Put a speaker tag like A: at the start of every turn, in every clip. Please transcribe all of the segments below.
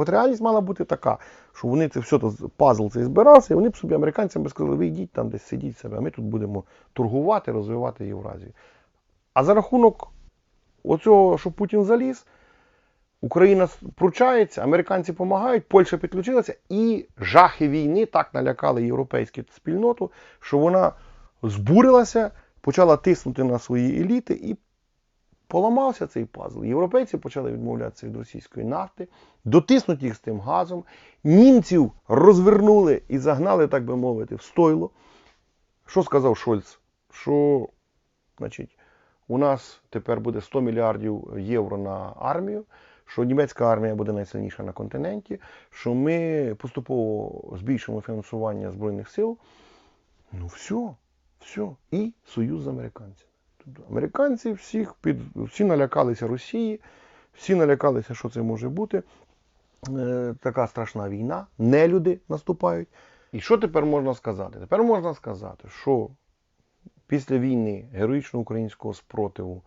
A: От реальність мала бути така, що вони це все пазл цей збирався, і вони б собі американцям би сказали, ви йдіть там десь сидіть себе, а ми тут будемо торгувати, розвивати Євразію. А за рахунок оцього, що Путін заліз, Україна пручається, американці допомагають, Польща підключилася, і жахи війни так налякали європейську спільноту, що вона збурилася, почала тиснути на свої еліти і поламався цей пазл. Європейці почали відмовлятися від російської нафти, дотиснуть їх з тим газом. Німців розвернули і загнали, так би мовити, в стойло. Що сказав Шольц? Що, значить, у нас тепер буде 100 мільярдів євро на армію, що німецька армія буде найсильніша на континенті, що ми поступово збільшимо фінансування Збройних сил. Ну, все, все. І союз з американцями. Американці всіх під, всі налякалися Росії, всі налякалися, що це може бути. Е, така страшна війна, нелюди наступають. І що тепер можна сказати? Тепер можна сказати, що після війни героїчного українського спротиву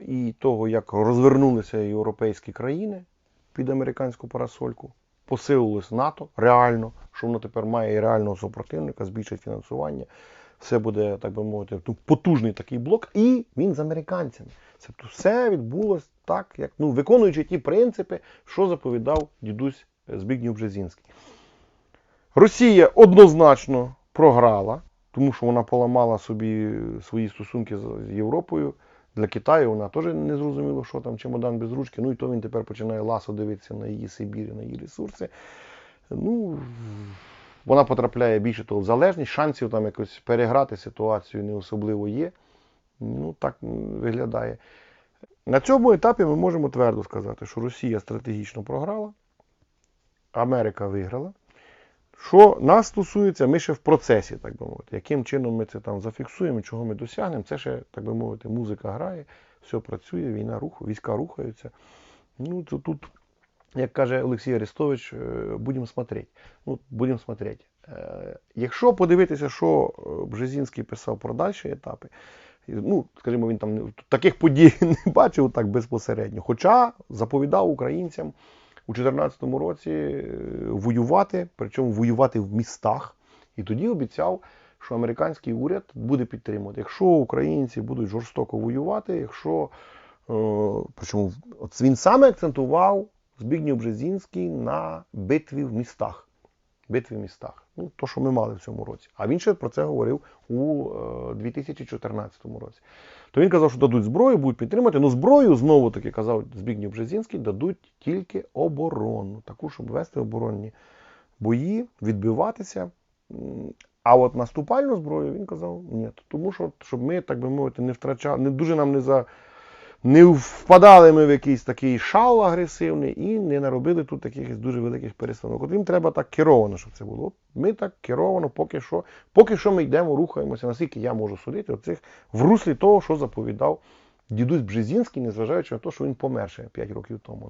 A: і того, як розвернулися європейські країни під американську парасольку, посилилось НАТО реально, що воно тепер має і реального супротивника, збільшить фінансування. Все буде, так би мовити, ну, потужний такий блок, і він з американцями. Тобто все відбулось так, як ну, виконуючи ті принципи, що заповідав дідусь Збігнєв Бжезінський. Росія однозначно програла, тому що вона поламала собі свої стосунки з Європою. Для Китаю вона теж не зрозуміла, що там чемодан без ручки. Ну і то він тепер починає ласо дивитися на її Сибір, на її ресурси. Ну, вона потрапляє більше того в залежність, шансів там якось переграти ситуацію не особливо є. Ну, так виглядає. На цьому етапі ми можемо твердо сказати, що Росія стратегічно програла, Америка виграла. Що нас стосується, ми ще в процесі, так би мовити. Яким чином ми це там зафіксуємо, чого ми досягнемо, це ще, так би мовити, музика грає, все працює, війна рух, війська рухаються. Ну, то тут, як каже Олексій Арестович, е, будемо смотреть. Ну, будемо смотреть. Е, Якщо подивитися, що е, Бжезінський писав про далі етапи, ну, скажімо, він там таких подій не бачив так безпосередньо. Хоча заповідав українцям у 2014 році воювати, причому воювати в містах. І тоді обіцяв, що американський уряд буде підтримувати. Якщо українці будуть жорстоко воювати, якщо причому от він саме акцентував Збігнєв Бжезінський на битві в містах. Битві в містах. Ну, то, що ми мали в цьому році. А він ще про це говорив у е, 2014 році. То він казав, що дадуть зброю, будуть підтримати. Ну, зброю, знову таки казав Збігнєв Бжезінський, дадуть тільки оборонну, таку, щоб вести оборонні бої, відбиватися. А от наступальну зброю він казав ні. Тому що, щоб ми, так би мовити, не втрачали, не дуже нам не за. Не впадали ми в якийсь такий шал агресивний і не наробили тут таких дуже великих перестановок. От їм треба так керовано, щоб це було. Ми так керовано, поки що, поки що ми йдемо, рухаємося, наскільки я можу судити, оцих в руслі того, що заповідав дідусь Бжезінський, незважаючи на те, що він помер ще 5 років тому.